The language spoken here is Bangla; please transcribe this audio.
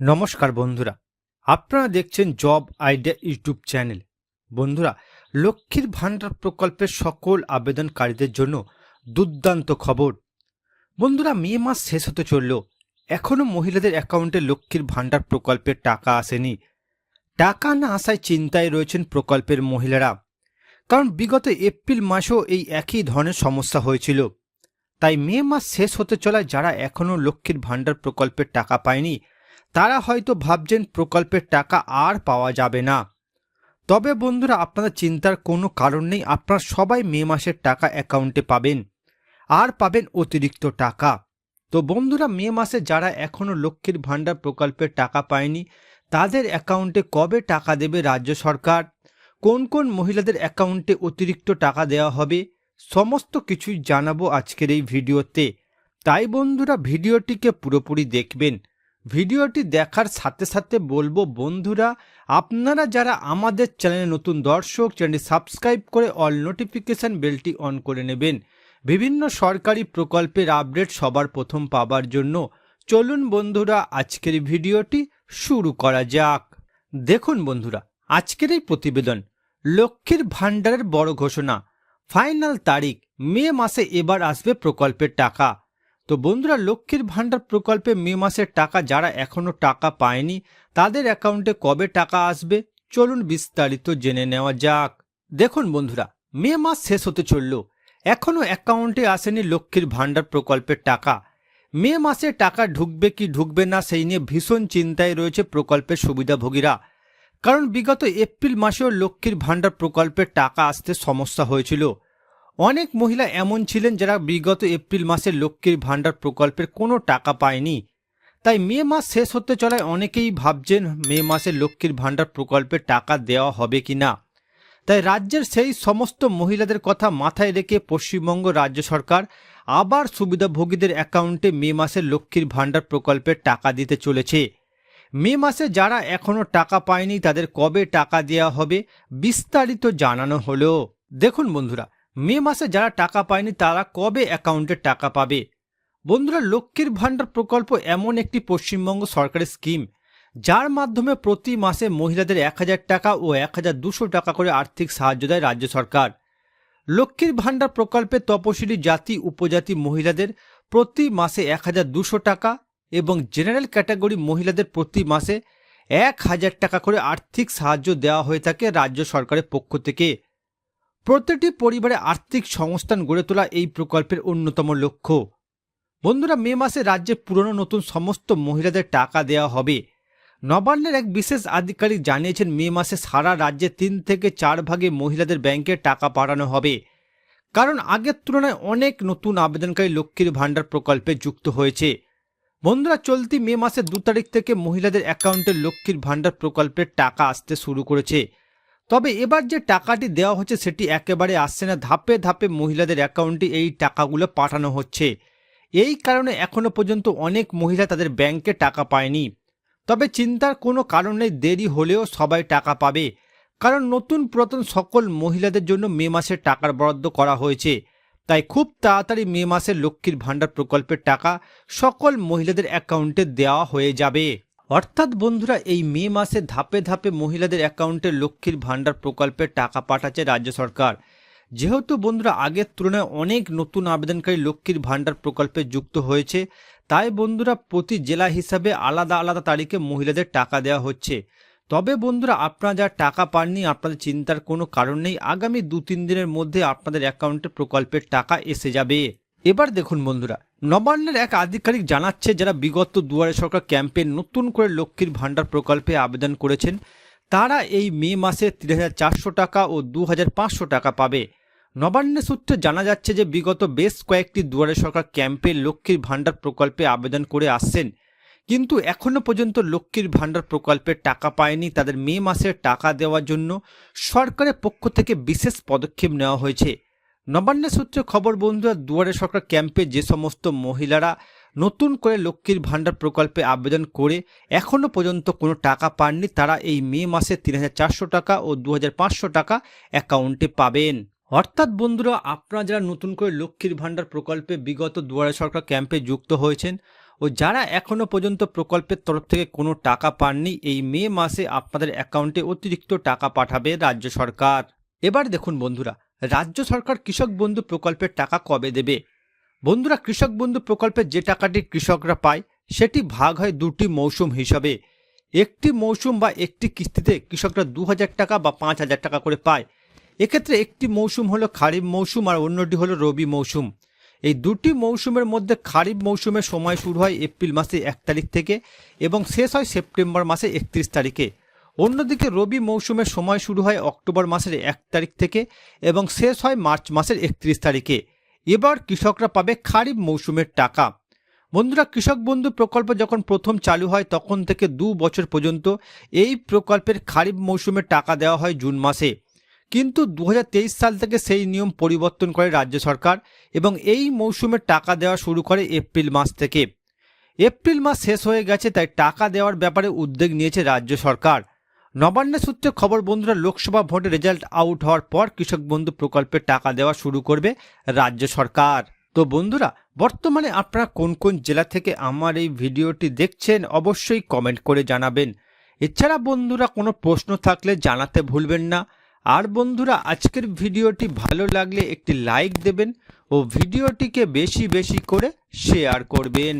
নমস্কার বন্ধুরা, আপনারা দেখছেন জব আইডিয়া ইউটিউব চ্যানেল। বন্ধুরা, লক্ষ্মীর ভাণ্ডার প্রকল্পের সকল আবেদনকারীদের জন্য দুর্দান্ত খবর। বন্ধুরা, মে মাস শেষ হতে চলল এখনও মহিলাদের অ্যাকাউন্টে লক্ষ্মীর ভাণ্ডার প্রকল্পের টাকা আসেনি। টাকা না আসায় চিন্তায় রয়েছেন প্রকল্পের মহিলারা। কারণ বিগত এপ্রিল মাসেও এই একই ধরনের সমস্যা হয়েছিল। তাই মে মাস শেষ হতে চলায় যারা এখনও লক্ষ্মীর ভাণ্ডার প্রকল্পের টাকা পায়নি তারা হয়তো ভাবছেন প্রকল্পের টাকা আর পাওয়া যাবে না। তবে বন্ধুরা, আপনাদের চিন্তার কোনো কারণ নেই। আপনারা সবাই মে মাসের টাকা অ্যাকাউন্টে পাবেন। আর পাবেন অতিরিক্ত টাকা। তো বন্ধুরা, মে মাসে যারা এখনও লক্ষ্মীর ভাণ্ডার প্রকল্পের টাকা পায়নি, তাদের অ্যাকাউন্টে কবে টাকা দেবে রাজ্য সরকার? কোন কোন মহিলাদের অ্যাকাউন্টে অতিরিক্ত টাকা দেওয়া হবে? সমস্ত কিছুই জানাব আজকের এই ভিডিওতে। তাই বন্ধুরা, ভিডিওটিকে পুরোপুরি দেখবেন। ভিডিওটি দেখার সাথে সাথে বলব বন্ধুরা, আপনারা যারা আমাদের চ্যানেলে নতুন দর্শক, চ্যানেলটি সাবস্ক্রাইব করে অল নোটিফিকেশান বেলটি অন করে নেবেন। বিভিন্ন সরকারি প্রকল্পের আপডেট সবার প্রথম পাবার জন্য চলুন বন্ধুরা, আজকের ভিডিওটি শুরু করা যাক। দেখুন বন্ধুরা, আজকের এই প্রতিবেদন, লক্ষ্মীর ভাণ্ডারের বড় ঘোষণা। ফাইনাল তারিখ, মে মাসে এবার আসবে প্রকল্পের টাকা। তো বন্ধুরা, লক্ষ্মীর ভাণ্ডার প্রকল্পে মে মাসের টাকা যারা এখনও টাকা পায়নি, তাদের অ্যাকাউন্টে কবে টাকা আসবে? চলুন বিস্তারিত জেনে নেওয়া যাক। দেখুন বন্ধুরা, মে মাস শেষ হতে চলল। এখনও অ্যাকাউন্টে আসেনি লক্ষ্মীর ভাণ্ডার প্রকল্পের টাকা। মে মাসে টাকা ঢুকবে কি ঢুকবে না, সেই নিয়ে ভীষণ চিন্তায় রয়েছে প্রকল্পের সুবিধাভোগীরা। কারণ বিগত এপ্রিল মাসেও লক্ষ্মীর ভাণ্ডার প্রকল্পের টাকা আসতে সমস্যা হয়েছিল। অনেক মহিলা এমন ছিলেন যারা বিগত এপ্রিল মাসে লক্ষ্মীর ভাণ্ডার প্রকল্পের কোনো টাকা পায়নি। তাই মে মাস শেষ হতে চলায় অনেকেই ভাবছেন মে মাসে লক্ষ্মীর ভাণ্ডার প্রকল্পে টাকা দেওয়া হবে কি না তাই রাজ্যের সেই সমস্ত মহিলাদের কথা মাথায় রেখে পশ্চিমবঙ্গ রাজ্য সরকার আবার সুবিধাভোগীদের অ্যাকাউন্টে মে মাসে লক্ষ্মীর ভাণ্ডার প্রকল্পের টাকা দিতে চলেছে। মে মাসে যারা এখনও টাকা পায়নি তাদের কবে টাকা দেওয়া হবে বিস্তারিত জানানো হলো। দেখুন বন্ধুরা মে মাসে যারা টাকা পায়নি তারা কবে অ্যাকাউন্টে টাকা পাবে? বন্ধুরা, লক্ষ্মীর ভাণ্ডার প্রকল্প এমন একটি পশ্চিমবঙ্গ সরকারের স্কিম, যার মাধ্যমে প্রতি মাসে মহিলাদের এক হাজার টাকা ও এক হাজার দুশো টাকা করে আর্থিক সাহায্য দেয় রাজ্য সরকার। লক্ষ্মীর ভাণ্ডার প্রকল্পে তপশিলি জাতি, উপজাতি মহিলাদের প্রতি মাসে এক হাজার দুশো টাকা এবং জেনারেল ক্যাটাগরি মহিলাদের প্রতি মাসে এক হাজার টাকা করে আর্থিক সাহায্য দেওয়া হয়ে থাকে রাজ্য সরকারের পক্ষ থেকে। প্রতিটি পরিবারে আর্থিক সংস্থান গড়ে তোলা এই প্রকল্পের অন্যতম লক্ষ্য। বন্ধুরা, মে মাসে রাজ্যে পুরনো নতুন সমস্ত মহিলাদের টাকা দেওয়া হবে। নবান্নের এক বিশেষ আধিকারিক জানিয়েছেন, মে মাসে সারা রাজ্যে তিন থেকে চার ভাগে মহিলাদের ব্যাংকে টাকা পাঠানো হবে। কারণ আগের তুলনায় অনেক নতুন আবেদনকারী লক্ষ্মীর ভাণ্ডার প্রকল্পে যুক্ত হয়েছে। বন্ধুরা, চলতি মে মাসের দু তারিখ থেকে মহিলাদের অ্যাকাউন্টে লক্ষ্মীর ভাণ্ডার প্রকল্পের টাকা আসতে শুরু করেছে। তবে এবার যে টাকাটি দেওয়া হচ্ছে সেটি একেবারে আসছে না। ধাপে ধাপে মহিলাদের অ্যাকাউন্টে এই টাকাগুলো পাঠানো হচ্ছে। এই কারণে এখনও পর্যন্ত অনেক মহিলা তাদের ব্যাংকে টাকা পায়নি। তবে চিন্তার কোনো কারণ দেরি হলেও সবাই টাকা পাবে। কারণ নতুন পুরাতন সকল মহিলাদের জন্য মে মাসে টাকার বরাদ্দ করা হয়েছে। তাই খুব তাড়াতাড়ি মে মাসে লক্ষ্মীর ভাণ্ডার প্রকল্পের টাকা সকল মহিলাদের অ্যাকাউন্টে দেওয়া হয়ে যাবে। অর্থাৎ বন্ধুরা, এই মে মাসে ধাপে ধাপে মহিলাদের অ্যাকাউন্টে লক্ষ্মীর ভাণ্ডার প্রকল্পের টাকা পাঠাচ্ছে রাজ্য সরকার। যেহেতু বন্ধুরা, আগের তুলনায় অনেক নতুন আবেদনকারী লক্ষ্মীর ভাণ্ডার প্রকল্পে যুক্ত হয়েছে, তাই বন্ধুরা প্রতি জেলা হিসাবে আলাদা আলাদা তারিখে মহিলাদের টাকা দেওয়া হচ্ছে। তবে বন্ধুরা, আপনারা যা টাকা পাননি, আপনাদের চিন্তার কোনো কারণ নেই, আগামী দু তিন দিনের মধ্যে আপনাদের অ্যাকাউন্টে প্রকল্পের টাকা এসে যাবে। এবার দেখুন বন্ধুরা নবান্নের এক আধিকারিক জানাচ্ছে, যারা বিগত দুয়ারে সরকার ক্যাম্পে নতুন করে লক্ষ্মীর ভাণ্ডার প্রকল্পে আবেদন করেছেন, তারা এই মে মাসে তিন হাজার চারশো টাকা ও দু হাজার পাঁচশো টাকা পাবে। নবান্নের সূত্রে জানা যাচ্ছে যে, বিগত বেশ কয়েকটি দুয়ারে সরকার ক্যাম্পে লক্ষ্মীর ভাণ্ডার প্রকল্পে আবেদন করে আসছেন। কিন্তু এখনও পর্যন্ত লক্ষ্মীর ভাণ্ডার প্রকল্পের টাকা পায়নি। তাদের মে মাসের টাকা দেওয়ার জন্য সরকারের পক্ষ থেকে বিশেষ পদক্ষেপ নেওয়া হয়েছে। নবান্নের সূত্রে খবর, বন্ধুরা, দুয়ারে সরকার ক্যাম্পে যে সমস্ত মহিলারা নতুন করে লক্ষ্মীর ভাণ্ডার প্রকল্পে আবেদন করে এখনও পর্যন্ত কোনো টাকা পাননি, তারা এই মে মাসে তিন হাজার চারশো টাকা ও দু হাজার পাঁচশো টাকা অ্যাকাউন্টে পাবেন। অর্থাৎ, বন্ধুরা, আপনারা যারা নতুন করে লক্ষ্মীর ভাণ্ডার প্রকল্পে বিগত দুয়ারে সরকার ক্যাম্পে যুক্ত হয়েছেন ও যারা এখনও পর্যন্ত প্রকল্পের তরফ থেকে কোনো টাকা পাননি, এই মে মাসে আপনাদের অ্যাকাউন্টে অতিরিক্ত টাকা পাঠাবে রাজ্য সরকার। এবার দেখুন, বন্ধুরা রাজ্য সরকার কৃষক বন্ধু প্রকল্পের টাকা কবে দেবে? বন্ধুরা, কৃষক বন্ধু প্রকল্পের যে টাকাটি কৃষকরা পায়, সেটি ভাগ হয় দুটি মৌসুম হিসাবে। একটি মৌসুম বা একটি কিস্তিতে কৃষকরা দু হাজার টাকা বা পাঁচ হাজার টাকা করে পায়। এক্ষেত্রে একটি মৌসুম হলো খারিফ মৌসুম আর অন্যটি হলো রবি মৌসুম। এই দুটি মৌসুমের মধ্যে খারিফ মৌসুমের সময় শুরু হয় এপ্রিল মাসে এক তারিখ থেকে এবং শেষ হয় সেপ্টেম্বর মাসে একত্রিশ তারিখে। অন্যদিকে রবি মৌসুমের সময় শুরু হয় অক্টোবর মাসের এক তারিখ থেকে এবং শেষ হয় মার্চ মাসের একত্রিশ তারিখে। এবার কৃষকরা পাবে খারিফ মৌসুমের টাকা। বন্ধুরা, কৃষক বন্ধু প্রকল্প যখন প্রথম চালু হয়, তখন থেকে দু বছর পর্যন্ত এই প্রকল্পের খারিফ মৌসুমে টাকা দেওয়া হয় জুন মাসে। কিন্তু দু হাজার তেইশ সাল থেকে সেই নিয়ম পরিবর্তন করে রাজ্য সরকার এবং এই মৌসুমে টাকা দেওয়া শুরু করে এপ্রিল মাস থেকে। এপ্রিল মাস শেষ হয়ে গেছে, তাই টাকা দেওয়ার ব্যাপারে উদ্যোগ নিয়েছে রাজ্য সরকার। নবান্নের সূত্রে খবর, বন্ধুরা, লোকসভা ভোটে রেজাল্ট আউট হওয়ার পর কৃষক বন্ধু প্রকল্পে টাকা দেওয়া শুরু করবে রাজ্য সরকার। তো বন্ধুরা, বর্তমানে আপনারা কোন কোন জেলা থেকে আমার এই ভিডিওটি দেখছেন অবশ্যই কমেন্ট করে জানাবেন। এছাড়া বন্ধুরা, কোনো প্রশ্ন থাকলে জানাতে ভুলবেন না। আর বন্ধুরা, আজকের ভিডিওটি ভালো লাগলে একটি লাইক দেবেন ও ভিডিওটিকে বেশি বেশি করে শেয়ার করবেন।